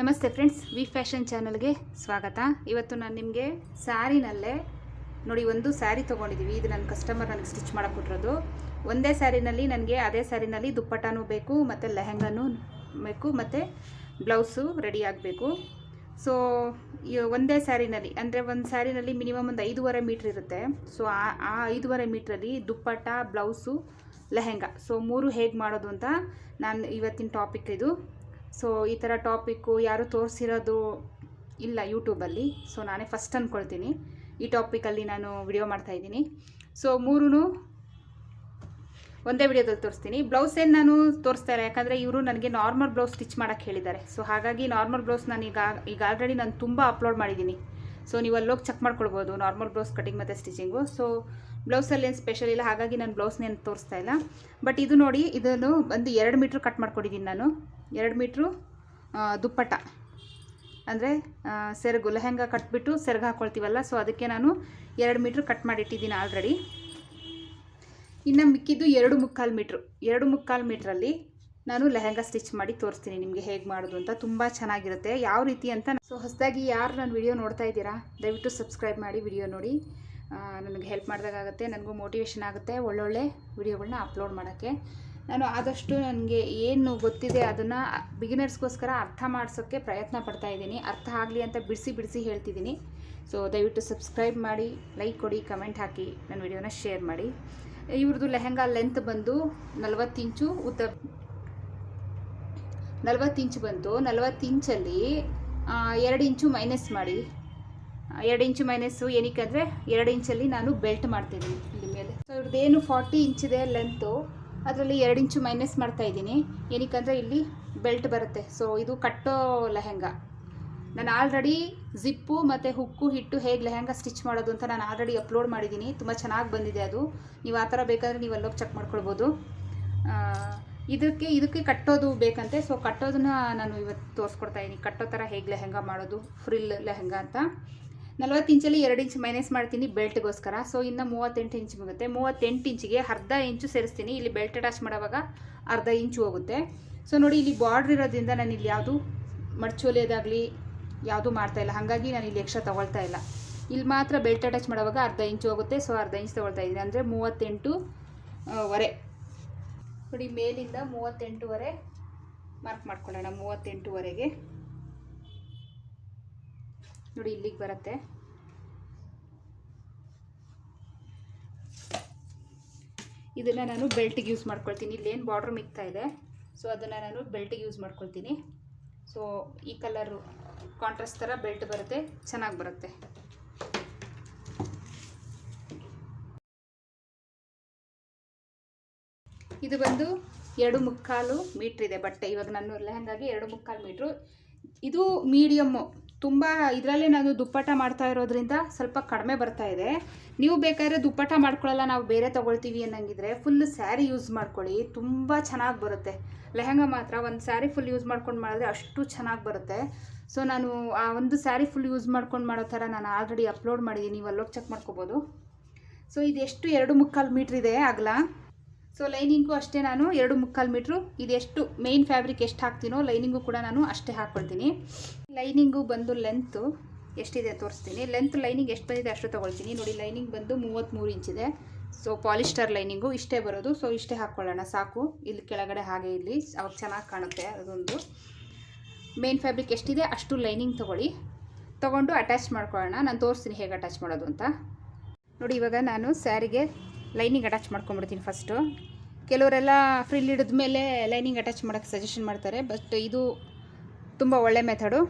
ನಮಸ್ತೆ friends V fashion ಚಾನಲ್ಗೆ ಸ್ವಾಗತ. ಇವತ್ತು ನಾನು ನಿಮಗೆ ಸ್ಯಾರಿನಲ್ಲೇ, ನೋಡಿ ಒಂದು ಸ್ಯಾರಿ ತೊಗೊಂಡಿದ್ದೀವಿ ಇದು ನನ್ನ ಕಸ್ಟಮರ್ ನನಗೆ ಸ್ಟಿಚ್ ಮಾಡಿಕೊಟ್ಟಿರೋದು. ಕೊಟ್ಟಿರೋದು ಒಂದೇ ಸ್ಯಾರಿನಲ್ಲಿ ನನಗೆ ಅದೇ ಸ್ಯಾರಿನಲ್ಲಿ ದುಪ್ಪಟ್ಟನೂ ಬೇಕು, ಮತ್ತು ಲೆಹೆಂಗಾನೂ ಬೇಕು, ಮತ್ತು ಬ್ಲೌಸು ರೆಡಿ ಆಗಬೇಕು. ಸೊ ಒಂದೇ ಸ್ಯಾರಿನಲ್ಲಿ, ಅಂದರೆ ಒಂದು ಸ್ಯಾರಿನಲ್ಲಿ ಮಿನಿಮಮ್ ಒಂದು ಐದೂವರೆ ಮೀಟ್ರ್ ಇರುತ್ತೆ. ಸೊ ಆ ಆ ಐದೂವರೆ ಮೀಟ್ರಲ್ಲಿ ದುಪ್ಪಟ್ಟ, ಬ್ಲೌಸು, ಲೆಹೆಂಗಾ. ಸೊ ಮೂರು ಹೇಗೆ ಮಾಡೋದು ಅಂತ ನಾನು ಇವತ್ತಿನ ಟಾಪಿಕ್ ಇದು. ಸೊ ಈ ಥರ ಟಾಪಿಕ್ಕು ಯಾರು ತೋರಿಸಿರೋದು ಇಲ್ಲ ಯೂಟ್ಯೂಬಲ್ಲಿ ಸೊ ನಾನೇ ಫಸ್ಟ್ ಅಂದ್ಕೊಳ್ತೀನಿ ಈ ಟಾಪಿಕಲ್ಲಿ ನಾನು ವಿಡಿಯೋ ಮಾಡ್ತಾಯಿದ್ದೀನಿ ಸೊ ಮೂರೂ ಒಂದೇ ವಿಡಿಯೋದಲ್ಲಿ ತೋರಿಸ್ತೀನಿ. ಬ್ಲೌಸ್ ಏನು ನಾನು ತೋರಿಸ್ತಾರೆ ಯಾಕಂದರೆ ಇವರು ನನಗೆ ನಾರ್ಮಲ್ ಬ್ಲೌಸ್ ಸ್ಟಿಚ್ ಮಾಡೋಕ್ಕೆ ಹೇಳಿದ್ದಾರೆ. ಸೊ ಹಾಗಾಗಿ ನಾರ್ಮಲ್ ಬ್ಲೌಸ್ ನಾನು ಈಗ ಈಗ ಆಲ್ರೆಡಿ ನಾನು ತುಂಬ ಅಪ್ಲೋಡ್ ಮಾಡಿದ್ದೀನಿ. ಸೊ ನೀವು ಅಲ್ಲೋಗಿ ಚೆಕ್ ಮಾಡ್ಕೊಳ್ಬೋದು ನಾರ್ಮಲ್ ಬ್ಲೌಸ್ ಕಟಿಂಗ್ ಮತ್ತು ಸ್ಟಿಚಿಂಗು ಸೊ ಬ್ಲೌಸಲ್ಲಿ ಏನು ಸ್ಪೆಷಲ್ ಇಲ್ಲ. ಹಾಗಾಗಿ ನಾನು ಬ್ಲೌಸ್ನೇನು ತೋರಿಸ್ತಾ ಇಲ್ಲ. ಬಟ್ ಇದು ನೋಡಿ, ಇದನ್ನು ಒಂದು ಎರಡು ಮೀಟ್ರ್ ಕಟ್ ಮಾಡ್ಕೊಂಡಿದ್ದೀನಿ ನಾನು. ಎರಡು ಮೀಟ್ರು ದುಪ್ಪಟ್ಟ. ಅಂದರೆ ಸೆರಗು, ಲೆಹೆಂಗ ಕಟ್ಬಿಟ್ಟು ಸೆರಗು ಹಾಕ್ಕೊಳ್ತೀವಲ್ಲ ಸೊ ಅದಕ್ಕೆ ನಾನು ಎರಡು ಮೀಟ್ರ್ ಕಟ್ ಮಾಡಿಟ್ಟಿದ್ದೀನಿ ಆಲ್ರೆಡಿ ಇನ್ನು ಮಿಕ್ಕಿದ್ದು ಎರಡು ಮುಕ್ಕಾಲು ಮೀಟ್ರು. ಎರಡು ಮುಕ್ಕಾಲು ಮೀಟ್ರಲ್ಲಿ ನಾನು ಲೆಹೆಂಗಾ ಸ್ಟಿಚ್ ಮಾಡಿ ತೋರಿಸ್ತೀನಿ ನಿಮಗೆ ಹೇಗೆ ಮಾಡೋದು ಅಂತ. ತುಂಬ ಚೆನ್ನಾಗಿರುತ್ತೆ. ಯಾವ ರೀತಿ ಅಂತ ಸೊ ಹೊಸದಾಗಿ ಯಾರು ನನ್ನ ವಿಡಿಯೋ ನೋಡ್ತಾ ಇದ್ದೀರಾ, ದಯವಿಟ್ಟು ಸಬ್ಸ್ಕ್ರೈಬ್ ಮಾಡಿ ವಿಡಿಯೋ ನೋಡಿ. ನನಗೆ ಹೆಲ್ಪ್ ಮಾಡಿದಾಗುತ್ತೆ ನನಗೂ ಮೋಟಿವೇಶನ್ ಆಗುತ್ತೆ ಒಳ್ಳೊಳ್ಳೆ ವಿಡಿಯೋಗಳನ್ನ ಅಪ್ಲೋಡ್ ಮಾಡೋಕ್ಕೆ. ನಾನು ಆದಷ್ಟು ನನಗೆ ಏನು ಗೊತ್ತಿದೆ ಅದನ್ನು ಬಿಗಿನರ್ಸ್ಗೋಸ್ಕರ ಅರ್ಥ ಮಾಡಿಸೋಕ್ಕೆ ಪ್ರಯತ್ನ ಪಡ್ತಾ ಇದ್ದೀನಿ. ಅರ್ಥ ಆಗಲಿ ಅಂತ ಬಿಡಿಸಿ ಬಿಡಿಸಿ ಹೇಳ್ತಿದ್ದೀನಿ. ಸೊ ದಯವಿಟ್ಟು ಸಬ್ಸ್ಕ್ರೈಬ್ ಮಾಡಿ ಲೈಕ್ ಕೊಡಿ ಕಮೆಂಟ್ ಹಾಕಿ, ನನ್ನ ವಿಡಿಯೋನ ಶೇರ್ ಮಾಡಿ. ಇವ್ರದ್ದು ಲೆಹೆಂಗಾ ಲೆಂತ್ ಬಂದು ನಲ್ವತ್ತು ಇಂಚು, ಉದ್ದ ನಲ್ವತ್ತು ಇಂಚು ಬಂತು. ನಲ್ವತ್ತು ಇಂಚಲ್ಲಿ ಎರಡು ಇಂಚು ಮೈನಸ್ ಮಾಡಿ. ಎರಡು ಇಂಚು ಮೈನಸ್ಸು ಏನಕ್ಕೆ ಅಂದರೆ ಎರಡು ಇಂಚಲ್ಲಿ ನಾನು ಬೆಲ್ಟ್ ಮಾಡ್ತಿದ್ದೀನಿ ಇಲ್ಲಿ ಮೇಲೆ. ಸೊ ಇವ್ರದ್ದೇನು ಫಾರ್ಟಿ ಇಂಚಿದೆ ಲೆಂತು ಅದರಲ್ಲಿ ಎರಡು ಇಂಚು ಮೈನಸ್ ಮಾಡ್ತಾ ಇದ್ದೀನಿ. ಏನಕ್ಕಂದರೆ ಇಲ್ಲಿ ಬೆಲ್ಟ್ ಬರುತ್ತೆ. ಸೊ ಇದು ಕಟ್ಟೋ ಲೆಹೆಂಗಾ. ನಾನು ಆಲ್ರೆಡಿ ಜಿಪ್ಪು ಮತ್ತು ಹುಕ್ಕು ಹಿಟ್ಟು ಹೇಗೆ ಲೆಹೆಂಗಾ ಸ್ಟಿಚ್ ಮಾಡೋದು ಅಂತ ನಾನು ಆಲ್ರೆಡಿ ಅಪ್ಲೋಡ್ ಮಾಡಿದ್ದೀನಿ. ತುಂಬ ಚೆನ್ನಾಗಿ ಬಂದಿದೆ ಅದು. ನೀವು ಆ ಥರ ಬೇಕಾದರೆ ನೀವು ಅಲ್ಲೋಗಿ ಚೆಕ್ ಮಾಡ್ಕೊಳ್ಬೋದು. ಇದಕ್ಕೆ ಇದಕ್ಕೆ ಕಟ್ಟೋದು ಬೇಕಂತೆ. ಸೊ ಕಟ್ಟೋದನ್ನ ನಾನು ಇವತ್ತು ತೋರಿಸ್ಕೊಡ್ತಾ ಇದ್ದೀನಿ. ಕಟ್ಟೋ ಥರ ಹೇಗೆ ಲೆಹೆಂಗ ಮಾಡೋದು? ಫ್ರಿಲ್ ಲೆಹೆಂಗ ಅಂತ. ನಲ್ವತ್ತು ಇಂಚಲ್ಲಿ ಎರಡು ಇಂಚ್ ಮೈನಸ್ ಮಾಡ್ತೀನಿ ಬೆಲ್ಟ್ಗೋಸ್ಕರ. ಸೊ ಇನ್ನು ಮೂವತ್ತೆಂಟು ಇಂಚ್ ಮುಗುತ್ತೆ. ಮೂವತ್ತೆಂಟು ಇಂಚಿಗೆ ಅರ್ಧ ಇಂಚು ಸೇರಿಸ್ತೀನಿ. ಇಲ್ಲಿ ಬೆಲ್ಟ್ ಅಟ್ಯಾಚ್ ಮಾಡೋವಾಗ ಅರ್ಧ ಇಂಚು ಹೋಗುತ್ತೆ. ಸೊ ನೋಡಿ, ಇಲ್ಲಿ ಬಾರ್ಡ್ರ್ ಇರೋದ್ರಿಂದ ನಾನು ಇಲ್ಲಿ ಯಾವುದು ಮಡ್ಚೋಲೆಯದಾಗಲಿ ಯಾವುದೂ ಮಾಡ್ತಾ ಇಲ್ಲ. ಹಾಗಾಗಿ ನಾನು ಇಲ್ಲಿ ಎಕ್ಸ್ಟ್ರಾ ತೊಗೊಳ್ತಾ ಇಲ್ಲ. ಇಲ್ಲಿ ಮಾತ್ರ ಬೆಲ್ಟ್ ಅಟ್ಯಾಚ್ ಮಾಡುವಾಗ ಅರ್ಧ ಇಂಚು ಹೋಗುತ್ತೆ. ಸೊ ಅರ್ಧ ಇಂಚ್ ತೊಗೊಳ್ತಾ ಇದ್ದೀನಿ. ಅಂದರೆ ಮೂವತ್ತೆಂಟು ವರೆ. ನೋಡಿ, ಮೇಲಿಂದ ಮೂವತ್ತೆಂಟುವರೆ ಮಾರ್ಕ್ ಮಾಡ್ಕೊಳ್ಳೋಣ. ಮೂವತ್ತೆಂಟುವರೆಗೆ ನೋಡಿ ಇಲ್ಲಿಗೆ ಬರುತ್ತೆ. ಇದನ್ನು ನಾನು ಬೆಲ್ಟಿಗೆ ಯೂಸ್ ಮಾಡ್ಕೊಳ್ತೀನಿ. ಇಲ್ಲೇನು ಬಾರ್ಡ್ರ್ ಮಿಗ್ತಾ ಇದೆ. ಸೊ ಅದನ್ನು ನಾನು ಬೆಲ್ಟಿಗೆ ಯೂಸ್ ಮಾಡ್ಕೊಳ್ತೀನಿ. ಸೊ ಈ ಕಲರು ಕಾಂಟ್ರಾಸ್ಟ್ ಥರ ಬೆಲ್ಟ್ ಬರುತ್ತೆ. ಚೆನ್ನಾಗಿ ಬರುತ್ತೆ. ಇದು ಬಂದು ಎರಡು ಮುಕ್ಕಾಲು ಮೀಟ್ರ್ ಇದೆ ಬಟ್ಟೆ. ಇವಾಗ ನಾನು ಲೆಹಂಗಾಗಿ ಎರಡು ಮುಕ್ಕಾಲು ಮೀಟ್ರು. ಇದು ಮೀಡಿಯಮ್ಮು ತುಂಬ ಇದರಲ್ಲೇ ನಾನು ದುಪ್ಪಟ್ಟ ಮಾಡ್ತಾ ಇರೋದ್ರಿಂದ ಸ್ವಲ್ಪ ಕಡಿಮೆ ಬರ್ತಾ ಇದೆ. ನೀವು ಬೇಕಾದ್ರೆ ದುಪ್ಪಟ್ಟ ಮಾಡ್ಕೊಳ್ಳಲ್ಲ, ನಾವು ಬೇರೆ ತೊಗೊಳ್ತೀವಿ ಅನ್ನಂಗಿದ್ರೆ ಫುಲ್ ಸ್ಯಾರಿ ಯೂಸ್ ಮಾಡ್ಕೊಳ್ಳಿ. ತುಂಬ ಚೆನ್ನಾಗಿ ಬರುತ್ತೆ. ಲೆಹಂಗಾ ಮಾತ್ರ ಒಂದು ಸ್ಯಾರಿ ಫುಲ್ ಯೂಸ್ ಮಾಡ್ಕೊಂಡು ಮಾಡಿದ್ರೆ ಅಷ್ಟು ಚೆನ್ನಾಗಿ ಬರುತ್ತೆ. ಸೊ ನಾನು ಆ ಒಂದು ಸ್ಯಾರಿ ಫುಲ್ ಯೂಸ್ ಮಾಡ್ಕೊಂಡು ಮಾಡೋ ಥರ ನಾನು ಆಲ್ರೆಡಿ ಅಪ್ಲೋಡ್ ಮಾಡಿದ್ದೀನಿ. ನೀವು ಅಲ್ಲೋಗಿ ಚೆಕ್ ಮಾಡ್ಕೋಬೋದು. ಸೊ ಇದೆಷ್ಟು ಎರಡು ಮುಕ್ಕಾಲು ಮೀಟ್ರ್ ಇದೆ ಅಗಲ. ಸೊ ಲೈನಿಂಗು ಅಷ್ಟೇ ನಾನು ಎರಡು ಮುಕ್ಕಾಲು ಮೀಟ್ರು. ಇದೆಷ್ಟು ಮೇಯ್ನ್ ಫ್ಯಾಬ್ರಿಕ್ ಎಷ್ಟು ಹಾಕ್ತೀನೋ ಲೈನಿಂಗು ಕೂಡ ನಾನು ಅಷ್ಟೇ ಹಾಕ್ಕೊಳ್ತೀನಿ ಲೈನಿಂಗು ಬಂದು ಲೆಂತು ಎಷ್ಟಿದೆ ತೋರಿಸ್ತೀನಿ. ಲೆಂತ್ ಲೈನಿಂಗ್ ಎಷ್ಟು ಬಂದಿದೆ ಅಷ್ಟು ತೊಗೊಳ್ತೀನಿ. ನೋಡಿ ಲೈನಿಂಗ್ ಬಂದು ಮೂವತ್ತ್ಮೂರು ಇಂಚಿದೆ ಸೊ ಪಾಲಿಸ್ಟರ್ ಲೈನಿಂಗು ಇಷ್ಟೇ ಬರೋದು. ಸೊ ಇಷ್ಟೇ ಹಾಕ್ಕೊಳ್ಳೋಣ ಸಾಕು. ಇಲ್ಲಿ ಕೆಳಗಡೆ ಹಾಗೆ ಇಲ್ಲಿ. ಅವಾಗ ಚೆನ್ನಾಗಿ ಕಾಣುತ್ತೆ ಅದೊಂದು. ಮೇನ್ ಫ್ಯಾಬ್ರಿಕ್ ಎಷ್ಟಿದೆ ಅಷ್ಟು ಲೈನಿಂಗ್ ತೊಗೊಳ್ಳಿ. ತೊಗೊಂಡು ಅಟ್ಯಾಚ್ ಮಾಡ್ಕೊಳ್ಳೋಣ. ನಾನು ತೋರಿಸ್ತೀನಿ ಹೇಗೆ ಅಟ್ಯಾಚ್ ಮಾಡೋದು ಅಂತ. ನೋಡಿ, ಇವಾಗ ನಾನು ಸ್ಯಾರಿಗೆ ಲೈನಿಂಗ್ ಅಟ್ಯಾಚ್ ಮಾಡ್ಕೊಂಬಿಡ್ತೀನಿ ಫಸ್ಟು ಕೆಲವರೆಲ್ಲ ಫ್ರಿಲ್ ಹಿಡಿದ ಮೇಲೆ ಲೈನಿಂಗ್ ಅಟ್ಯಾಚ್ ಮಾಡೋಕ್ಕೆ ಸಜೆಷನ್ ಮಾಡ್ತಾರೆ ಬಟ್ ಇದು ತುಂಬ ಒಳ್ಳೆ ಮೆಥಡು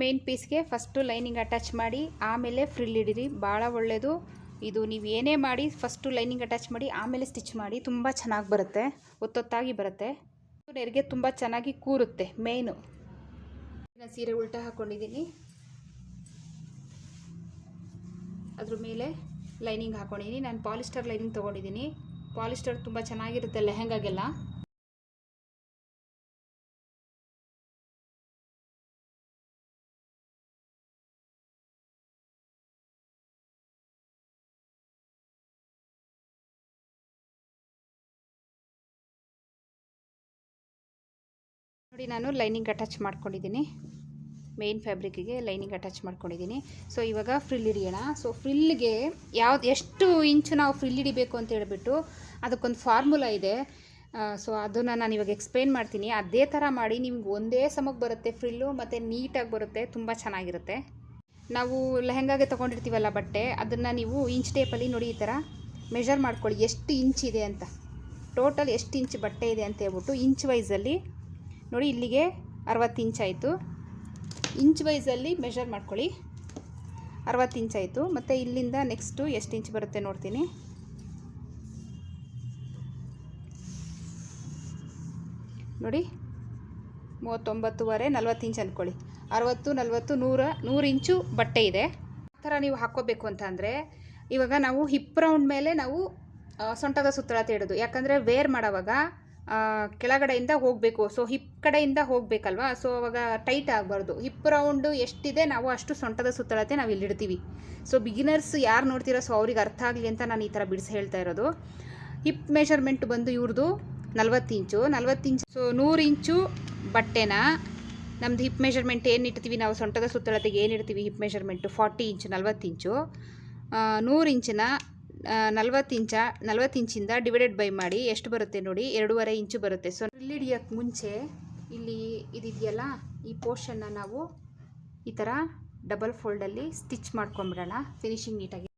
ಮೇನ್ ಪೀಸ್ಗೆ ಫಸ್ಟು ಲೈನಿಂಗ್ ಅಟ್ಯಾಚ್ ಮಾಡಿ, ಆಮೇಲೆ ಫ್ರಿಲ್ ಹಿಡೀರಿ, ಭಾಳ ಒಳ್ಳೆಯದು ಇದು ನೀವು ಏನೇ ಮಾಡಿ ಫಸ್ಟು ಲೈನಿಂಗ್ ಅಟ್ಯಾಚ್ ಮಾಡಿ, ಆಮೇಲೆ ಸ್ಟಿಚ್ ಮಾಡಿ, ತುಂಬ ಚೆನ್ನಾಗಿ ಬರುತ್ತೆ, ಒತ್ತೊತ್ತಾಗಿ ಬರುತ್ತೆ. ನೆರಿಗೆ ತುಂಬ ಚೆನ್ನಾಗಿ ಕೂರುತ್ತೆ ಮೇಯ್ನು ನಾನು ಸೀರೆ ಉಲ್ಟಾ ಹಾಕ್ಕೊಂಡಿದ್ದೀನಿ ಅದ್ರ ಮೇಲೆ ಲೈನಿಂಗ್ ಹಾಕೊಂಡಿದ್ದೀನಿ ನಾನು ಪಾಲಿಸ್ಟರ್ ಲೈನಿಂಗ್ ತೊಗೊಂಡಿದ್ದೀನಿ ಪಾಲಿಸ್ಟರ್ ತುಂಬ ಚೆನ್ನಾಗಿರುತ್ತೆ ಲೆಹೆಂಗಾಗೆಲ್ಲ. ನೋಡಿ, ನಾನು ಲೈನಿಂಗ್ ಅಟ್ಯಾಚ್ ಮಾಡ್ಕೊಂಡಿದ್ದೀನಿ ಮೇನ್ ಫ್ಯಾಬ್ರಿಕ್ಕಿಗೆ ಲೈನಿಂಗ್ ಅಟ್ಯಾಚ್ ಮಾಡ್ಕೊಂಡಿದ್ದೀನಿ ಸೊ ಇವಾಗ ಫ್ರಿಲ್ ಹಿಡಿಯೋಣ. ಸೊ ಫ್ರಿಲ್ಗೆ ಯಾವ್ದು, ಎಷ್ಟು ಇಂಚು ನಾವು ಫ್ರಿಲ್ ಹಿಡಿಬೇಕು ಅಂತ ಹೇಳಿಬಿಟ್ಟು ಅದಕ್ಕೊಂದು ಫಾರ್ಮುಲಾ ಇದೆ. ಸೊ ಅದನ್ನು ನಾನು ಇವಾಗ ಎಕ್ಸ್ಪ್ಲೇನ್ ಮಾಡ್ತೀನಿ. ಅದೇ ಥರ ಮಾಡಿ ನಿಮ್ಗೆ ಒಂದೇ ಸಮಕ್ಕೆ ಬರುತ್ತೆ ಫ್ರಿಲ್ಲು ಮತ್ತು ನೀಟಾಗಿ ಬರುತ್ತೆ, ತುಂಬ ಚೆನ್ನಾಗಿರುತ್ತೆ. ನಾವು ಲೆಹಂಗಾಗೆ ತೊಗೊಂಡಿರ್ತೀವಲ್ಲ ಬಟ್ಟೆ, ಅದನ್ನು ನೀವು ಇಂಚ್ ಟೇಪಲ್ಲಿ ನೋಡಿ ಈ ಥರ ಮೆಷರ್ ಮಾಡ್ಕೊಳ್ಳಿ. ಎಷ್ಟು ಇಂಚ್ ಇದೆ ಅಂತ. ಟೋಟಲ್ ಎಷ್ಟು ಇಂಚ್ ಬಟ್ಟೆ ಇದೆ ಅಂತ ಹೇಳ್ಬಿಟ್ಟು ಇಂಚ್ ವೈಸಲ್ಲಿ ನೋಡಿ ಇಲ್ಲಿಗೆ ಅರವತ್ತು ಇಂಚ್ ಆಯಿತು. ಇಂಚ್ ವೈಸಲ್ಲಿ ಮೆಷರ್ ಮಾಡ್ಕೊಳ್ಳಿ. ಅರವತ್ತು ಇಂಚ್ ಆಯಿತು. ಮತ್ತು ಇಲ್ಲಿಂದ ನೆಕ್ಸ್ಟು ಎಷ್ಟು ಇಂಚ್ ಬರುತ್ತೆ ನೋಡ್ತೀನಿ. ನೋಡಿ, ಮೂವತ್ತೊಂಬತ್ತುವರೆ ನಲ್ವತ್ತು ಇಂಚ್ ಅಂದ್ಕೊಳ್ಳಿ ಅರವತ್ತು, ನಲ್ವತ್ತು, ನೂರ, ನೂರು ಇಂಚು ಬಟ್ಟೆ ಇದೆ. ಆ ಥರ ನೀವು ಹಾಕ್ಕೋಬೇಕು ಅಂತ ಅಂದರೆ, ಇವಾಗ ನಾವು ಹಿಪ್ ರೌಂಡ್ ಮೇಲೆ ನಾವು ಸೊಂಟದ ಸುತ್ತಳತೆ ಇಡೋದು. ಯಾಕಂದರೆ ವೇರ್ ಮಾಡೋವಾಗ ಕೆಳಗಡೆಯಿಂದ ಹೋಗಬೇಕು. ಸೊ ಹಿಪ್ ಕಡೆಯಿಂದ ಹೋಗಬೇಕಲ್ವಾ? ಸೊ ಅವಾಗ ಟೈಟ್ ಆಗಬಾರ್ದು. ಹಿಪ್ ರೌಂಡು ಎಷ್ಟಿದೆ ನಾವು ಅಷ್ಟು ಸೊಂಟದ ಸುತ್ತಳತೆ ನಾವು ಇಲ್ಲಿಡ್ತೀವಿ. ಸೊ ಬಿಗಿನರ್ಸ್ ಯಾರು ನೋಡ್ತೀರೋ ಸೊ, ಅವ್ರಿಗೆ ಅರ್ಥ ಆಗಲಿ ಅಂತ ನಾನು ಈ ಥರ ಬಿಡಿಸಿ ಹೇಳ್ತಾ ಇರೋದು. ಹಿಪ್ ಮೆಷರ್ಮೆಂಟ್ ಬಂದು ಇವ್ರದ್ದು ನಲ್ವತ್ತು ಇಂಚು. ನಲ್ವತ್ತು ಇಂಚು ಸೊ ನೂರು ಇಂಚು ಬಟ್ಟೆನ? ನಮ್ಮದು ಹಿಪ್ ಮೆಷರ್ಮೆಂಟ್ ಏನು ಇಡ್ತೀವಿ? ನಾವು ಸೊಂಟದ ಸುತ್ತಳತೆಗೆ ಏನು ಇಡ್ತೀವಿ? ಹಿಪ್ ಮೆಷರ್ಮೆಂಟು ಫಾರ್ಟಿ ಇಂಚು, ನಲ್ವತ್ತು ಇಂಚು. ನೂರು ಇಂಚಿನ ನಲ್ವತ್ತು ಇಂಚ, ನಲ್ವತ್ತು ಇಂಚಿಂದ ಡಿವೈಡೆಡ್ ಬೈ ಮಾಡಿ ಎಷ್ಟು ಬರುತ್ತೆ ನೋಡಿ? ಎರಡೂವರೆ ಇಂಚು ಬರುತ್ತೆ. ಸೊ ಹಿಡಿಯೋಕ್ಕೆ ಮುಂಚೆ ಇಲ್ಲಿ ಇದಿದೆಯಲ್ಲ, ಈ ಪೋರ್ಷನ್ನ ನಾವು ಈ ಥರ ಡಬಲ್ ಫೋಲ್ಡಲ್ಲಿ ಸ್ಟಿಚ್ ಮಾಡ್ಕೊಂಬಿಡೋಣ. ಫಿನಿಶಿಂಗ್ ನೀಟಾಗಿ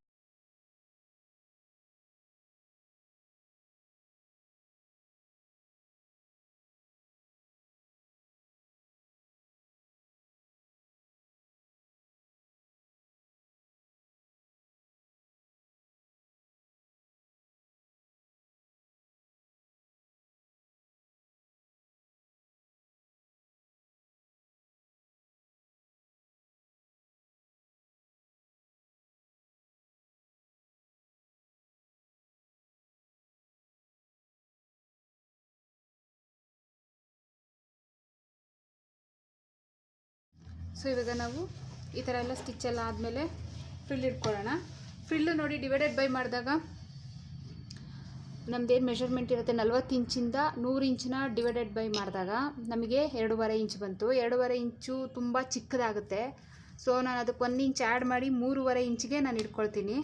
ಸೊ ಇವಾಗ ನಾವು ಈ ಥರ ಎಲ್ಲ ಸ್ಟಿಚ್ ಎಲ್ಲ ಆದಮೇಲೆ ಫ್ರಿಲ್ ಇಟ್ಕೊಳ್ಳೋಣ. ಫ್ರಿಲ್ಲು ನೋಡಿ ಡಿವೈಡೆಡ್ ಬೈ ಮಾಡಿದಾಗ ನಮ್ದೇನು ಮೆಷರ್ಮೆಂಟ್ ಇರುತ್ತೆ? ನಲ್ವತ್ತು ಇಂಚಿಂದ ನೂರು ಇಂಚಿನ ಡಿವೈಡೆಡ್ ಬೈ ಮಾಡಿದಾಗ ನಮಗೆ ಎರಡೂವರೆ ಇಂಚ್ ಬಂತು. ಎರಡೂವರೆ ಇಂಚು ತುಂಬ ಚಿಕ್ಕದಾಗುತ್ತೆ. ಸೊ ನಾನು ಅದಕ್ಕೆ ಒಂದು ಇಂಚ್ ಆ್ಯಡ್ ಮಾಡಿ ಮೂರುವರೆ ಇಂಚಿಗೆ ನಾನು ಇಟ್ಕೊಳ್ತೀನಿ.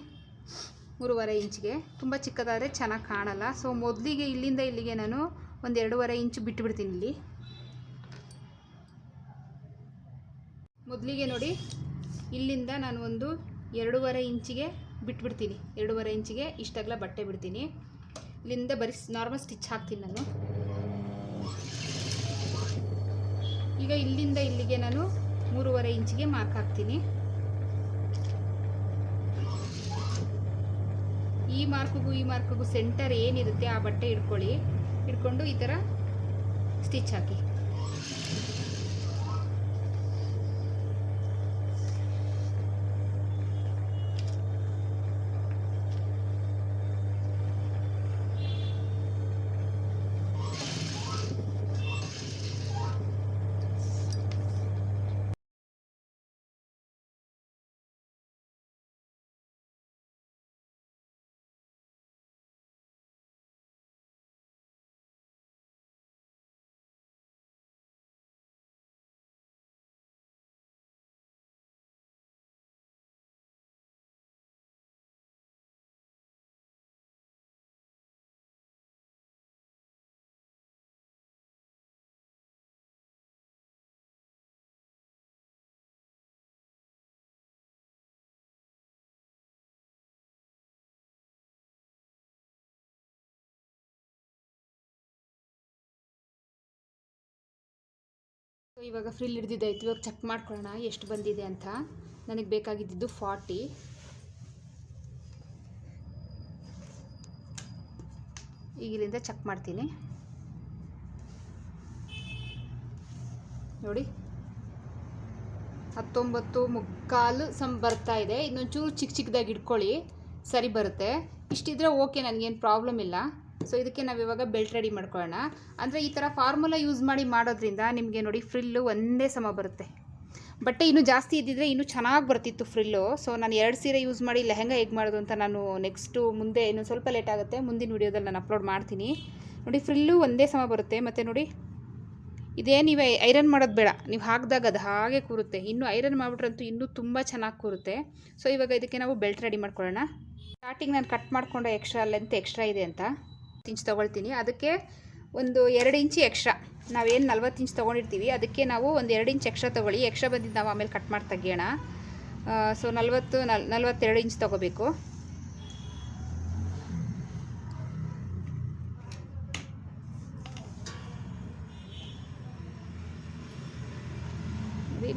ಮೂರುವರೆ ಇಂಚಿಗೆ. ತುಂಬ ಚಿಕ್ಕದಾದರೆ ಚೆನ್ನಾಗಿ ಕಾಣಲ್ಲ. ಸೊ ಮೊದಲಿಗೆ ಇಲ್ಲಿಂದ ಇಲ್ಲಿಗೆ ನಾನು ಒಂದು ಎರಡೂವರೆ ಇಂಚು ಬಿಟ್ಟುಬಿಡ್ತೀನಿ ಇಲ್ಲಿ. ಮೊದಲಿಗೆ ನೋಡಿ, ಇಲ್ಲಿಂದ ನಾನು ಒಂದು ಎರಡೂವರೆ ಇಂಚಿಗೆ ಬಿಟ್ಬಿಡ್ತೀನಿ. ಎರಡೂವರೆ ಇಂಚಿಗೆ ಇಷ್ಟಾಗಲ ಬಟ್ಟೆ ಬಿಡ್ತೀನಿ. ಇಲ್ಲಿಂದ ಬರೀ ನಾರ್ಮಲ್ ಸ್ಟಿಚ್ ಹಾಕ್ತೀನಿ ನಾನು. ಈಗ ಇಲ್ಲಿಂದ ಇಲ್ಲಿಗೆ ನಾನು ಮೂರುವರೆ ಇಂಚಿಗೆ ಮಾರ್ಕ್ ಹಾಕ್ತೀನಿ. ಈ ಮಾರ್ಕ್ಗೂ ಈ ಮಾರ್ಕ್ಗೂ ಸೆಂಟರ್ ಏನಿರುತ್ತೆ ಆ ಬಟ್ಟೆ ಇಟ್ಕೊಳ್ಳಿ ಇಟ್ಕೊಂಡು ಈ ಥರ ಸ್ಟಿಚ್ ಹಾಕಿ. ಇವಾಗ ಫ್ರಿಲ್ ಹಿಡ್ದಿದ್ದಾಯ್ತು ಇವಾಗ ಚೆಕ್ ಮಾಡ್ಕೊಳ್ಳೋಣ ಎಷ್ಟು ಬಂದಿದೆ ಅಂತ. ನನಗೆ ಬೇಕಾಗಿದ್ದು ಫಾರ್ಟಿ ಈಗ ಇಲ್ಲಿಂದ ಚೆಕ್ ಮಾಡ್ತೀನಿ. ನೋಡಿ. ಹತ್ತೊಂಬತ್ತು ಮುಕ್ಕಾಲು ಸಮ್ ಬರ್ತಾ ಇದೆ. ಇನ್ನೊಂಚೂರು ಚಿಕ್ಕ ಚಿಕ್ಕದಾಗಿ ಇಟ್ಕೊಳ್ಳಿ ಸರಿ ಬರುತ್ತೆ. ಇಷ್ಟಿದ್ರೆ ಓಕೆ ನನಗೇನು ಪ್ರಾಬ್ಲಮ್ ಇಲ್ಲ. ಸೊ ಇದಕ್ಕೆ ನಾವು ಇವಾಗ ಬೆಲ್ಟ್ ರೆಡಿ ಮಾಡ್ಕೊಳ್ಳೋಣ. ಅಂದರೆ ಈ ಥರ ಫಾರ್ಮುಲಾ ಯೂಸ್ ಮಾಡಿ ಮಾಡೋದ್ರಿಂದ ನಿಮಗೆ ನೋಡಿ ಫ್ರಿಲ್ಲು ಒಂದೇ ಸಮ ಬರುತ್ತೆ. ಬಟ್ಟೆ ಇನ್ನೂ ಜಾಸ್ತಿ ಇದ್ದಿದ್ರೆ ಇನ್ನೂ ಚೆನ್ನಾಗಿ ಬರ್ತಿತ್ತು ಫ್ರಿಲ್ಲು ಸೊ ನಾನು ಎರಡು ಸೀರೆ ಯೂಸ್ ಮಾಡಿ ಲೆಹಂಗಾ ಹೇಗೆ ಮಾಡೋದು ಅಂತ ನಾನು ನೆಕ್ಸ್ಟು ಮುಂದೆ ಇನ್ನೊಂದು ಸ್ವಲ್ಪ ಲೇಟ್ ಆಗುತ್ತೆ. ಮುಂದಿನ ವೀಡಿಯೋದಲ್ಲಿ ನಾನು ಅಪ್ಲೋಡ್ ಮಾಡ್ತೀನಿ. ನೋಡಿ ಫ್ರಿಲ್ಲು ಒಂದೇ ಸಮ ಬರುತ್ತೆ. ಮತ್ತು ನೋಡಿ, ಇದೇ ನೀವು ಐರನ್ ಮಾಡೋದು ಬೇಡ. ನೀವು ಹಾಕಿದಾಗ ಅದು ಹಾಗೆ ಕೂರುತ್ತೆ. ಇನ್ನೂ ಐರನ್ ಮಾಡಿಬಿಟ್ರಂತೂ ಇನ್ನೂ ತುಂಬ ಚೆನ್ನಾಗಿ ಕೂರುತ್ತೆ. ಸೊ ಇವಾಗ ಇದಕ್ಕೆ ನಾವು ಬೆಲ್ಟ್ ರೆಡಿ ಮಾಡ್ಕೊಳ್ಳೋಣ. ಸ್ಟಾರ್ಟಿಂಗ್ ನಾನು ಕಟ್ ಮಾಡಿಕೊಂಡ ಎಕ್ಸ್ಟ್ರಾ ಲೆಂತ್ ಎಕ್ಸ್ಟ್ರಾ ಇದೆ ಅಂತ. ಇಂಚ್ ತೊಗೊಳ್ತೀನಿ. ಅದಕ್ಕೆ ಒಂದು ಎರಡು ಇಂಚು ಎಕ್ಸ್ಟ್ರಾ. ನಾವೇನು ನಲ್ವತ್ತು ಇಂಚ್ ತೊಗೊಂಡಿರ್ತೀವಿ. ಅದಕ್ಕೆ ನಾವು ಒಂದು ಎರಡು ಇಂಚ್ ಎಕ್ಸ್ಟ್ರಾ ತೊಗೊಳ್ಳಿ. ಎಕ್ಸ್ಟ್ರಾ ಬಂದಿದ್ದು ನಾವು ಆಮೇಲೆ ಕಟ್ ಮಾಡಿ ತೆಗಿಯೋಣ. ಸೊ ನಲ್ವತ್ತು, ನಲ್, ನಲ್ವತ್ತೆರಡು ಇಂಚ್ ತೊಗೋಬೇಕು.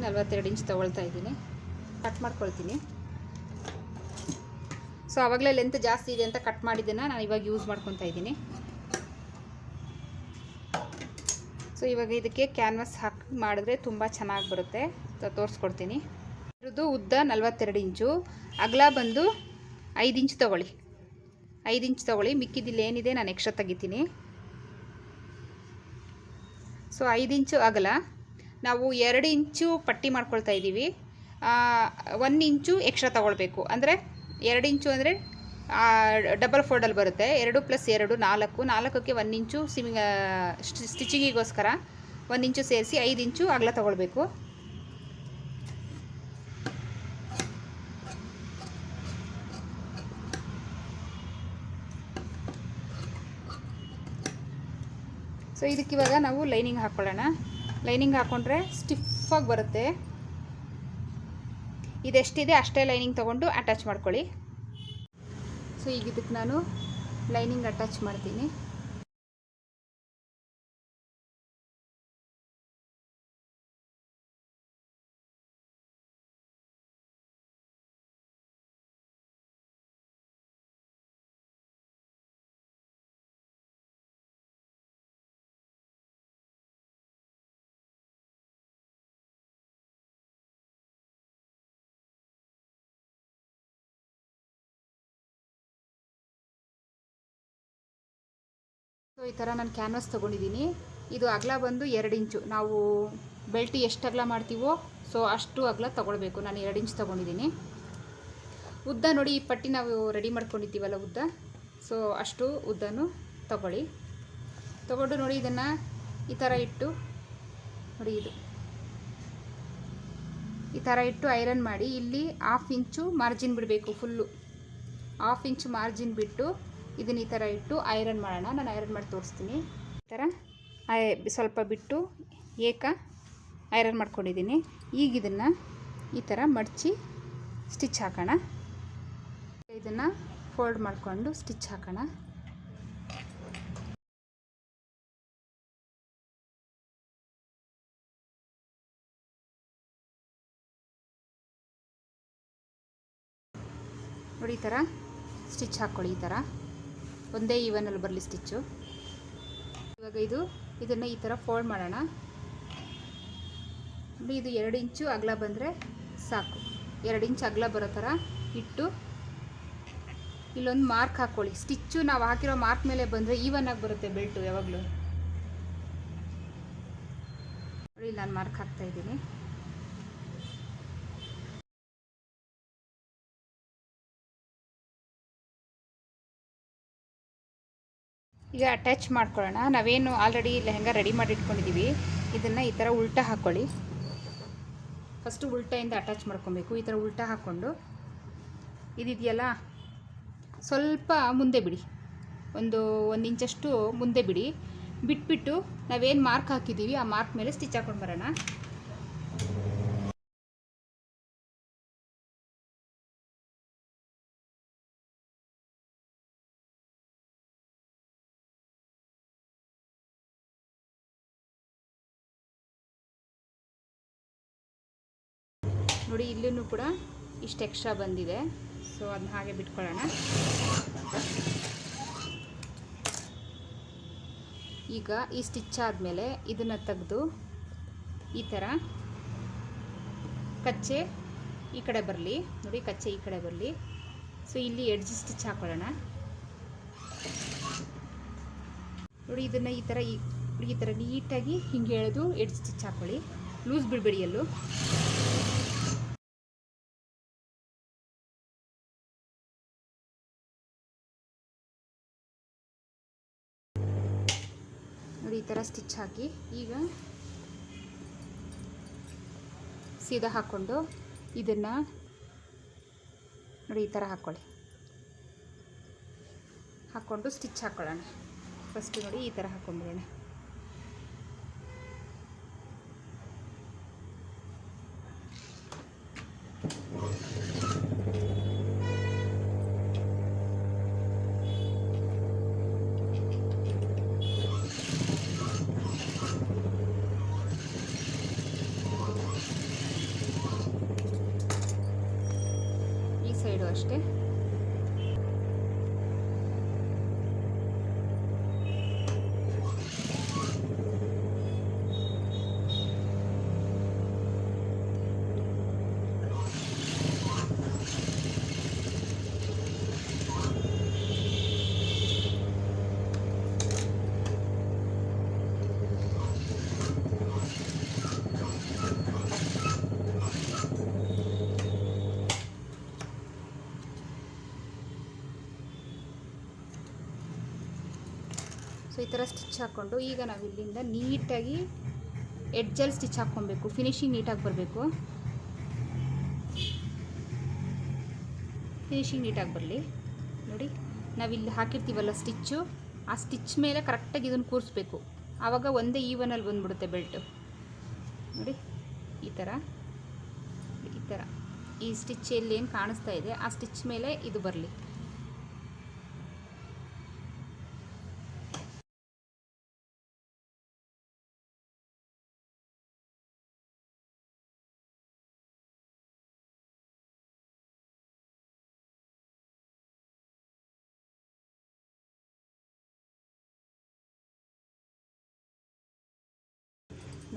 ನಲ್ವತ್ತೆರಡು ಇಂಚ್ ತೊಗೊಳ್ತಾ ಇದ್ದೀನಿ. ಕಟ್ ಮಾಡ್ಕೊಳ್ತೀನಿ. ಸೊ ಆವಾಗಲೇ ಲೆಂತ್ ಜಾಸ್ತಿ ಇದೆ ಅಂತ ಕಟ್ ಮಾಡಿದ್ದನ್ನು ನಾನು ಇವಾಗ ಯೂಸ್ ಮಾಡ್ಕೊತಾ ಇದ್ದೀನಿ. ಸೊ ಇವಾಗ ಇದಕ್ಕೆ ಕ್ಯಾನ್ವಾಸ್ ಹಾಕಿ ಮಾಡಿದ್ರೆ ತುಂಬ ಚೆನ್ನಾಗಿ ಬರುತ್ತೆ. ತೋರಿಸ್ಕೊಡ್ತೀನಿ. ಇರೋದು ಉದ್ದ ನಲ್ವತ್ತೆರಡು ಇಂಚು. ಅಗಲ ಬಂದು ಐದು ಇಂಚ್ ತೊಗೊಳ್ಳಿ. ಐದು ಇಂಚ್ ತೊಗೊಳ್ಳಿ. ಮಿಕ್ಕಿದಿಲ್ಲ ಏನಿದೆ ನಾನು ಎಕ್ಸ್ಟ್ರಾ ತೆಗಿತೀನಿ. ಸೊ ಐದು ಇಂಚು ಅಗಲ. ನಾವು ಎರಡು ಇಂಚು ಪಟ್ಟಿ ಮಾಡ್ಕೊಳ್ತಾ ಇದ್ದೀವಿ ಒಂದು ಇಂಚು ಎಕ್ಸ್ಟ್ರಾ ತೊಗೊಳ್ಬೇಕು. ಅಂದರೆ ಎರಡು ಇಂಚು ಅಂದರೆ ಡಬಲ್ ಫೋಲ್ಡಲ್ಲಿ ಬರುತ್ತೆ. ಎರಡು ಪ್ಲಸ್ ಎರಡು, ನಾಲ್ಕು. ನಾಲ್ಕಕ್ಕೆ ಒಂದು ಇಂಚು ಸಿಮಿಂಗ್ ಸ್ಟಿಚಿಂಗಿಗೋಸ್ಕರ ಒಂದು ಇಂಚು ಸೇರಿಸಿ ಐದು ಇಂಚು ಅಗಲ ತೊಗೊಳ್ಬೇಕು. ಸೊ ಇದಕ್ಕೆ ಇವಾಗ ನಾವು ಲೈನಿಂಗ್ ಹಾಕ್ಕೊಳ್ಳೋಣ ಲೈನಿಂಗ್ ಹಾಕ್ಕೊಂಡ್ರೆ ಸ್ಟಿಫಾಗಿ ಬರುತ್ತೆ. ಇದೆಷ್ಟಿದೆ ಅಷ್ಟೇ ಲೈನಿಂಗ್ ತೊಗೊಂಡು ಅಟ್ಯಾಚ್ ಮಾಡ್ಕೊಳ್ಳಿ. ಸೊ ಈಗ ಇದಕ್ಕೆ ನಾನು ಲೈನಿಂಗ್ ಅಟ್ಯಾಚ್ ಮಾಡ್ತೀನಿ. ಈ ಥರ ನಾನು ಕ್ಯಾನ್ವಾಸ್ ತೊಗೊಂಡಿದ್ದೀನಿ. ಇದು ಅಗಲ ಬಂದು ಎರಡು ಇಂಚು. ನಾವು ಬೆಲ್ಟ್ ಎಷ್ಟು ಅಗಲ ಮಾಡ್ತೀವೋ ಸೊ ಅಷ್ಟು ಅಗಲ ತೊಗೊಳ್ಬೇಕು. ನಾನು ಎರಡು ಇಂಚ್ ತೊಗೊಂಡಿದ್ದೀನಿ. ಉದ್ದ ನೋಡಿ, ಈ ಪಟ್ಟಿ ನಾವು ರೆಡಿ ಮಾಡ್ಕೊಂಡಿದ್ದೀವಲ್ಲ ಉದ್ದ. ಸೊ ಅಷ್ಟು ಉದ್ದನೂ ತಗೊಳ್ಳಿ. ತಗೊಂಡು ನೋಡಿ ಇದನ್ನು ಈ ಥರ ಇಟ್ಟು, ನೋಡಿ ಇದು. ಈ ಥರ ಇಟ್ಟು ಐರನ್ ಮಾಡಿ, ಇಲ್ಲಿ ಹಾಫ್ ಇಂಚು ಮಾರ್ಜಿನ್ ಬಿಡಬೇಕು ಫುಲ್ಲು ಹಾಫ್ ಇಂಚು ಮಾರ್ಜಿನ್ ಬಿಟ್ಟು ಇದನ್ನ ಈ ಥರ ಇಟ್ಟು ಐರನ್ ಮಾಡೋಣ. ನಾನು ಐರನ್ ಮಾಡಿ ತೋರಿಸ್ತೀನಿ. ಈ ಥರ ಸ್ವಲ್ಪ ಬಿಟ್ಟು ಏಕ ಐರನ್ ಮಾಡ್ಕೊಂಡಿದ್ದೀನಿ. ಈಗ ಇದನ್ನು ಈ ಥರ ಮಡಚಿ ಸ್ಟಿಚ್ ಹಾಕೋಣ. ಇದನ್ನು ಫೋಲ್ಡ್ ಮಾಡಿಕೊಂಡು ಸ್ಟಿಚ್ ಹಾಕೋಣ. ನೋಡಿ ಈ ಥರ ಸ್ಟಿಚ್ ಹಾಕ್ಕೊಳ್ಳಿ ಈ ಥರ ಒಂದೇ ಈವನಲ್ಲಿ ಬರಲಿ ಸ್ಟಿಚ್ಚು. ಇವಾಗ ಇದು, ಇದನ್ನು ಈ ಥರ ಫೋಲ್ಡ್ ಮಾಡೋಣ. ಇದು ಎರಡು ಇಂಚು ಅಗಲ ಬಂದರೆ ಸಾಕು. ಎರಡು ಇಂಚು ಅಗಲ ಬರೋ ಥರ ಇಟ್ಟು ಇಲ್ಲೊಂದು ಮಾರ್ಕ್ ಹಾಕ್ಕೊಳ್ಳಿ ಸ್ಟಿಚ್ಚು ನಾವು ಹಾಕಿರೋ ಮಾರ್ಕ್ ಮೇಲೆ ಬಂದರೆ ಈವನ್ ಆಗಿ ಬರುತ್ತೆ ಬೆಲ್ಟು ಯಾವಾಗಲೂ. ನೋಡಿ, ನಾನು ಮಾರ್ಕ್ ಹಾಕ್ತಾ ಇದ್ದೀನಿ. ಈಗ ಅಟ್ಯಾಚ್ ಮಾಡ್ಕೊಳ್ಳೋಣ. ನಾವೇನು ಆಲ್ರೆಡಿ ಲೆಹೆಂಗಾ ರೆಡಿ ಮಾಡಿ ಇಟ್ಕೊಂಡಿದ್ದೀವಿ ಇದನ್ನು ಈ ಥರ ಉಲ್ಟಾ ಹಾಕ್ಕೊಳ್ಳಿ ಫಸ್ಟು ಉಲ್ಟಾಯಿಂದ ಅಟ್ಯಾಚ್ ಮಾಡ್ಕೊಬೇಕು. ಈ ಥರ ಉಲ್ಟಾ ಹಾಕ್ಕೊಂಡು. ಇದಿದೆಯಲ್ಲ? ಸ್ವಲ್ಪ ಮುಂದೆ ಬಿಡಿ. ಒಂದು ಒಂದು ಇಂಚಷ್ಟು ಮುಂದೆ ಬಿಡಿ. ಬಿಟ್ಬಿಟ್ಟು ನಾವೇನು ಮಾರ್ಕ್ ಹಾಕಿದ್ದೀವಿ ಆ ಮಾರ್ಕ್ ಮೇಲೆ ಸ್ಟಿಚ್ ಹಾಕೊಂಡು ಬರೋಣ. ನೋಡಿ ಇಲ್ಲೂ ಕೂಡ ಇಷ್ಟು ಎಕ್ಸ್ಟ್ರಾ ಬಂದಿದೆ. ಸೊ ಅದನ್ನ ಹಾಗೆ ಬಿಟ್ಕೊಳ್ಳೋಣ. ಈಗ ಈ ಸ್ಟಿಚ್ ಆದಮೇಲೆ ಇದನ್ನು ತೆಗೆದು ಈ ಥರ ಕಚ್ಚೆ ಈ ಕಡೆ ಬರಲಿ. ನೋಡಿ, ಕಚ್ಚೆ ಈ ಕಡೆ ಬರಲಿ. ಸೊ ಇಲ್ಲಿ ಎಡ್ಜ್ ಸ್ಟಿಚ್ ಹಾಕೊಳ್ಳೋಣ. ನೋಡಿ, ಇದನ್ನು ಈ ಥರ ಈ ಥರ ನೀಟಾಗಿ ಹಿಂಗೆ ಎಳೆದು ಎಡ್ಜ್ ಸ್ಟಿಚ್ ಹಾಕ್ಕೊಳ್ಳಿ ಲೂಸ್ ಬಿಡಬೇಡಿ ಎಲ್ಲೂ. ಈ ಥರ ಸ್ಟಿಚ್ ಹಾಕಿ ಈಗ ಸೀದಾ ಹಾಕ್ಕೊಂಡು ಇದನ್ನು ನೋಡಿ ಈ ಥರ ಹಾಕ್ಕೊಳ್ಳಿ. ಹಾಕ್ಕೊಂಡು ಸ್ಟಿಚ್ ಹಾಕ್ಕೊಳ್ಳೋಣ ಫಸ್ಟ್ ನೋಡಿ ಈ ಥರ ಹಾಕ್ಕೊಂಡ್ಬಿಡೋಣ Thank ಅಷ್ಟೇ ಸೊ ಈ ಥರ ಸ್ಟಿಚ್ ಹಾಕ್ಕೊಂಡು ಈಗ ನಾವು ಇಲ್ಲಿಂದ ನೀಟಾಗಿ ಎಡ್ಜಲ್ಲಿ ಸ್ಟಿಚ್ ಹಾಕ್ಕೊಬೇಕು. ಫಿನಿಶಿಂಗ್ ನೀಟಾಗಿ ಬರಬೇಕು. ಫಿನಿಶಿಂಗ್ ನೀಟಾಗಿ ಬರಲಿ. ನೋಡಿ ನಾವಿಲ್ಲಿ ಹಾಕಿರ್ತೀವಲ್ಲ ಸ್ಟಿಚ್ಚು ಆ ಸ್ಟಿಚ್ ಮೇಲೆ ಕರೆಕ್ಟಾಗಿ ಇದನ್ನು ಕೂರಿಸ್ಬೇಕು. ಆವಾಗ ಒಂದೇ ಈವನಲ್ಲಿ ಬಂದ್ಬಿಡುತ್ತೆ ಬೆಲ್ಟು ನೋಡಿ, ಈ ಥರ. ಈ ಥರ. ಈ ಸ್ಟಿಚ್ ಎಲ್ಲಿ ಏನು ಕಾಣಿಸ್ತಾ ಇದೆ, ಆ ಸ್ಟಿಚ್ ಮೇಲೆ ಇದು ಬರಲಿ.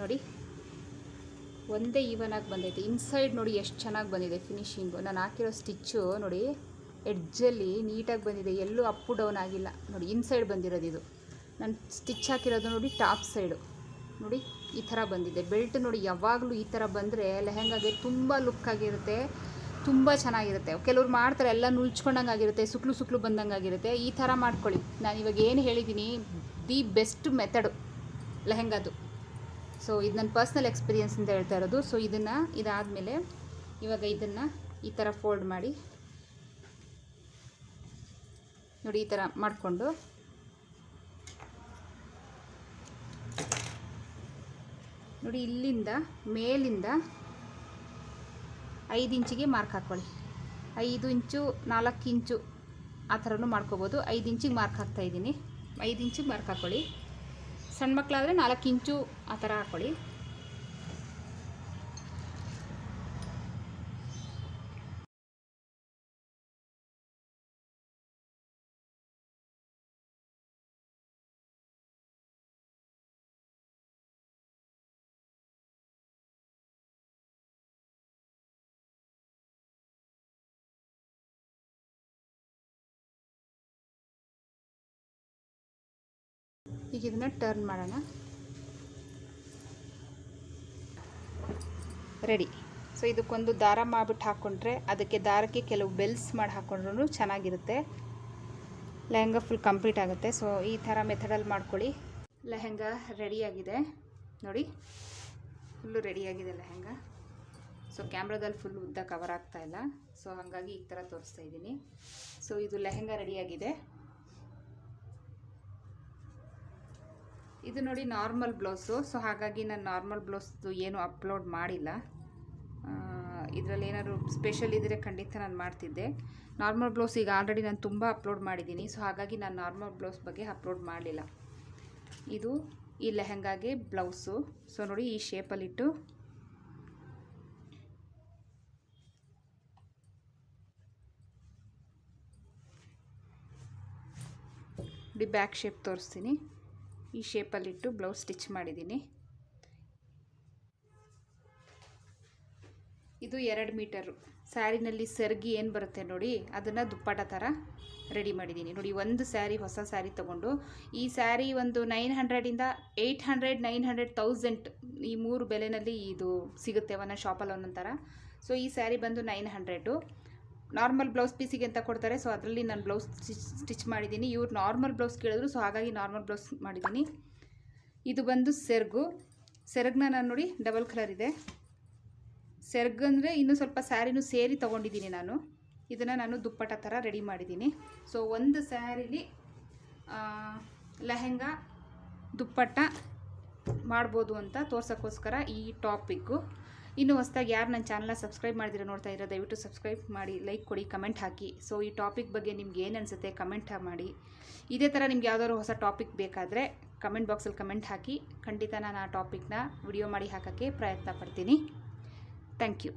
ನೋಡಿ. ಒಂದೇ ಈವನ್ ಆಗಿ ಬಂದೈತೆ. ಇನ್ಸೈಡ್ ನೋಡಿ ಎಷ್ಟು ಚೆನ್ನಾಗಿ ಬಂದಿದೆ ಫಿನಿಶಿಂಗು ನಾನು ಹಾಕಿರೋ ಸ್ಟಿಚ್ಚು ನೋಡಿ ಎಡ್ಜಲ್ಲಿ ನೀಟಾಗಿ ಬಂದಿದೆ. ಎಲ್ಲೂ ಅಪ್ಪು ಡೌನ್ ಆಗಿಲ್ಲ. ನೋಡಿ ಇನ್ಸೈಡ್ ಬಂದಿರೋದು ಇದು. ನಾನು ಸ್ಟಿಚ್ ಹಾಕಿರೋದು ನೋಡಿ ಟಾಪ್ ಸೈಡು ನೋಡಿ, ಈ ಥರ ಬಂದಿದೆ. ಬೆಲ್ಟ್ ನೋಡಿ ಯಾವಾಗಲೂ ಈ ಥರ ಬಂದರೆ ಲೆಹೆಂಗಾಗೆ ತುಂಬ ಲುಕ್ ಆಗಿರುತ್ತೆ. ತುಂಬ ಚೆನ್ನಾಗಿರುತ್ತೆ. ಕೆಲವ್ರು ಮಾಡ್ತಾರೆ, ಎಲ್ಲ ನುಲ್ಚ್ಕೊಂಡಂಗೆ ಆಗಿರುತ್ತೆ ಸುಕ್ಲು ಸುಕ್ಲು ಬಂದಂಗೆ ಆಗಿರುತ್ತೆ. ಈ ಥರ ಮಾಡ್ಕೊಳ್ಳಿ. ನಾನು ಇವಾಗ ಏನು ಹೇಳಿದ್ದೀನಿ ದಿ ಬೆಸ್ಟ್ ಮೆಥಡು ಲೆಹೆಂಗಾದು. ಸೊ ಇದು ನನ್ನ ಪರ್ಸ್ನಲ್ ಎಕ್ಸ್ಪೀರಿಯೆನ್ಸ್ ಅಂತ ಹೇಳ್ತಾ ಇರೋದು. ಸೊ ಇದನ್ನು ಇದಾದಮೇಲೆ ಇವಾಗ ಇದನ್ನು ಈ ಥರ ಫೋಲ್ಡ್ ಮಾಡಿ ನೋಡಿ, ಈ ಥರ ಮಾಡಿಕೊಂಡು ನೋಡಿ, ಇಲ್ಲಿಂದ ಮೇಲಿಂದ ಐದು ಇಂಚಿಗೆ ಮಾರ್ಕ್ ಹಾಕ್ಕೊಳ್ಳಿ. ಐದು ಇಂಚು, ನಾಲ್ಕು ಇಂಚು ಆ ಥರನೂ ಮಾಡ್ಕೋಬೋದು. ಐದು ಇಂಚಿಗೆ ಮಾರ್ಕ್ ಹಾಕ್ತಾಯಿದ್ದೀನಿ ಐದು ಇಂಚಿಗೆ ಮಾರ್ಕ್ ಹಾಕ್ಕೊಳ್ಳಿ. ಸಣ್ಣ ಮಕ್ಕಳಾದರೆ ನಾಲ್ಕು ಇಂಚು ಆ ಥರ ಹಾಕ್ಕೊಳ್ಳಿ ಈಗ ಇದನ್ನು ಟರ್ನ್ ಮಾಡೋಣ. ರೆಡಿ ಸೊ ಇದಕ್ಕೊಂದು ದಾರ ಮಾಡಿಬಿಟ್ಟು ಹಾಕ್ಕೊಂಡ್ರೆ ಅದಕ್ಕೆ ದಾರಕ್ಕೆ ಕೆಲವು ಬೆಲ್ಸ್ ಮಾಡಿ ಹಾಕ್ಕೊಂಡ್ರೂ ಚೆನ್ನಾಗಿರುತ್ತೆ. ಲೆಹಂಗ ಫುಲ್ ಕಂಪ್ಲೀಟ್ ಆಗುತ್ತೆ. ಸೊ ಈ ಥರ ಮೆಥಡಲ್ಲಿ ಮಾಡ್ಕೊಳ್ಳಿ. ಲೆಹೆಂಗ ರೆಡಿಯಾಗಿದೆ ನೋಡಿ ಫುಲ್ಲು ರೆಡಿಯಾಗಿದೆ ಲೆಹೆಂಗಾ. ಸೊ ಕ್ಯಾಮ್ರಾದಲ್ಲಿ ಫುಲ್ ಉದ್ದ ಕವರ್ ಆಗ್ತಾಯಿಲ್ಲ ಸೊ ಹಾಗಾಗಿ ಈ ಥರ ತೋರಿಸ್ತಾ ಇದ್ದೀನಿ. ಸೊ ಇದು ಲೆಹೆಂಗ ರೆಡಿಯಾಗಿದೆ ಇದು ನೋಡಿ ನಾರ್ಮಲ್ ಬ್ಲೌಸು. ಸೊ ಹಾಗಾಗಿ ನಾನು ನಾರ್ಮಲ್ ಬ್ಲೌಸ್ದು ಏನು ಅಪ್ಲೋಡ್ ಮಾಡಿಲ್ಲ. ಇದರಲ್ಲಿ ಏನಾದ್ರು ಸ್ಪೆಷಲ್ ಇದ್ದರೆ ಖಂಡಿತ ನಾನು ಮಾಡ್ತಿದ್ದೆ. ನಾರ್ಮಲ್ ಬ್ಲೌಸ್ ಈಗ ಆಲ್ರೆಡಿ ನಾನು ತುಂಬ ಅಪ್ಲೋಡ್ ಮಾಡಿದ್ದೀನಿ. ಸೊ ಹಾಗಾಗಿ ನಾನು ನಾರ್ಮಲ್ ಬ್ಲೌಸ್ ಬಗ್ಗೆ ಅಪ್ಲೋಡ್ ಮಾಡಲಿಲ್ಲ. ಇದು ಈ ಲೆಹೆಂಗಾಗೆ ಬ್ಲೌಸು. ಸೊ ನೋಡಿ ಈ ಶೇಪಲ್ಲಿಟ್ಟು. ಬ್ಯಾಕ್ ಶೇಪ್ ತೋರಿಸ್ತೀನಿ. ಈ ಶೇಪಲ್ಲಿಟ್ಟು ಬ್ಲೌಸ್ ಸ್ಟಿಚ್ ಮಾಡಿದ್ದೀನಿ. ಇದು ಎರಡು ಮೀಟರು ಸ್ಯಾರಿನಲ್ಲಿ ಸರ್ಗಿ ಏನು ಬರುತ್ತೆ ನೋಡಿ, ಅದನ್ನು ದುಪ್ಪಟ ಥರ ರೆಡಿ ಮಾಡಿದ್ದೀನಿ. ನೋಡಿ, ಒಂದು ಸ್ಯಾರಿ, ಹೊಸ ಸ್ಯಾರಿ ತೊಗೊಂಡು, ಈ ಸ್ಯಾರಿ ಒಂದು nine ಹಂಡ್ರೆಡಿಂದ eight hundred nine hundred thousand ಈ ಮೂರು ಬೆಲೆಯಲ್ಲಿ ಇದು ಸಿಗುತ್ತೆ ಒಂದೊಂದು ಶಾಪಲ್ಲಿ ಒಂದೊಂದು ಥರ ಸೊ ಈ ಸ್ಯಾರಿ ಬಂದು ನೈನ್ ಹಂಡ್ರೆಡು ನಾರ್ಮಲ್ ಬ್ಲೌಸ್ ಪೀಸಿಗೆ ಅಂತ ಕೊಡ್ತಾರೆ. ಸೊ ಅದರಲ್ಲಿ ನಾನು ಬ್ಲೌಸ್ ಸ್ಟಿಚ್ ಮಾಡಿದ್ದೀನಿ ಇವ್ರು ನಾರ್ಮಲ್ ಬ್ಲೌಸ್ ಕೇಳಿದ್ರು. ಸೊ ಹಾಗಾಗಿ ನಾರ್ಮಲ್ ಬ್ಲೌಸ್ ಮಾಡಿದ್ದೀನಿ ಇದು ಬಂದು ಸೆರ್ಗು. ಸೆರಗನ್ನ ನಾನು ನೋಡಿ ಡಬಲ್ ಕಲರ್ ಇದೆ. ಸೆರ್ಗ್ ಅಂದರೆ ಇನ್ನೂ ಸ್ವಲ್ಪ ಸ್ಯಾರಿನೂ ಸೇರಿ ತೊಗೊಂಡಿದ್ದೀನಿ ನಾನು. ಇದನ್ನು ನಾನು ದುಪ್ಪಟ್ಟ ಥರ ರೆಡಿ ಮಾಡಿದ್ದೀನಿ ಸೊ ಒಂದು ಸ್ಯಾರಿಲಿ ಲೆಹೆಂಗಾ ದುಪ್ಪಟ್ಟ ಮಾಡ್ಬೋದು ಅಂತ ತೋರ್ಸೋಕ್ಕೋಸ್ಕರ ಈ ಟಾಪಿಕ್ಕು ಇನ್ನು ಹೊಸ್ದಾಗಿ ಯಾರು ನನ್ನ ಚಾನಲ್ನ ಸಬ್ಸ್ಕ್ರೈಬ್ ಮಾಡಿದ್ರೆ ನೋಡ್ತಾ ಇರೋ, ದಯವಿಟ್ಟು ಸಬ್ಸ್ಕ್ರೈಬ್ ಮಾಡಿ ಲೈಕ್ ಕೊಡಿ ಕಮೆಂಟ್ ಹಾಕಿ. ಸೊ ಈ ಟಾಪಿಕ್ ಬಗ್ಗೆ ನಿಮ್ಗೆ ಏನು ಅನಿಸುತ್ತೆ ಕಮೆಂಟ್ ಮಾಡಿ. ಇದೇ ಥರ ನಿಮ್ಗೆ ಯಾವುದಾದ್ರು ಹೊಸ ಟಾಪಿಕ್ ಬೇಕಾದರೆ ಕಮೆಂಟ್ ಬಾಕ್ಸಲ್ಲಿ ಕಮೆಂಟ್ ಹಾಕಿ. ಖಂಡಿತ ನಾನು ಆ ಟಾಪಿಕ್ನ ವಿಡಿಯೋ ಮಾಡಿ ಹಾಕೋಕ್ಕೆ ಪ್ರಯತ್ನ ಪಡ್ತೀನಿ. Thank you